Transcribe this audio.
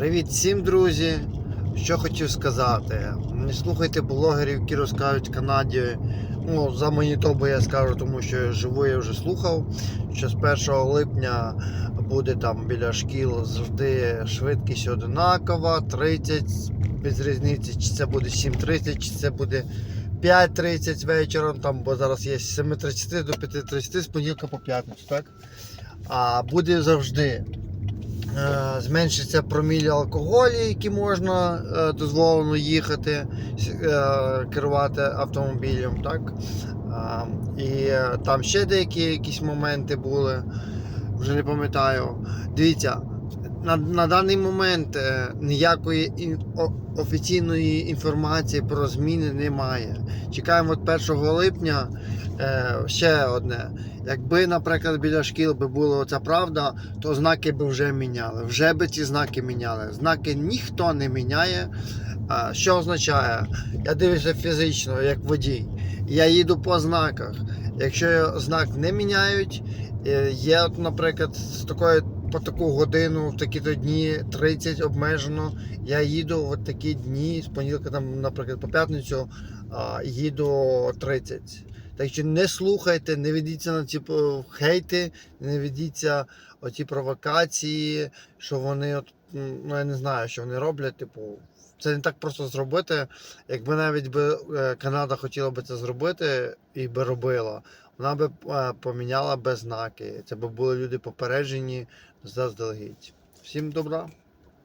Привіт всім, друзі! Що хотів сказати. Не слухайте блогерів, які розкажуть Канаді. Ну, за Манітобу я скажу, тому що живу я вже слухав. Що з 1 липня буде там біля шкіл завжди швидкість одинакова, 30, без різниці, чи це буде 7.30, чи це буде 5.30 вечором, там, бо зараз є з 7.30 до 5.30 з понеділка по п'ятницю, так? А буде завжди. Е, Зменшиться проміль алкоголі, які можна е, дозволено їхати, е, керувати автомобілем. Так? І там ще деякі якісь моменти були, вже не пам'ятаю. Дивіться, на, на даний момент е, ніякої офіційної інформації про зміни немає. Чекаємо от 1 липня. Е, ще одне. Якби, наприклад, біля шкіл би була оця правда, то знаки би вже міняли. Вже би ці знаки міняли. Знаки ніхто не міняє. Що означає? Я дивлюся фізично, як водій. Я їду по знаках. Якщо знак не міняють, е, є, наприклад, з такої по таку годину, в такі-то дні 30 обмежено. Я їду в такі дні, з понеділка, там, наприклад, по п'ятницю, їду 30. Так що не слухайте, не ведіться на ці е, хейти, не ведіться оці провокації, що вони, от, ну я не знаю, що вони роблять. Типу, це не так просто зробити. Якби навіть би е, Канада хотіла би це зробити і би робила, вона би е, поміняла би знаки. Це би були люди попереджені заздалегідь. Всім добра.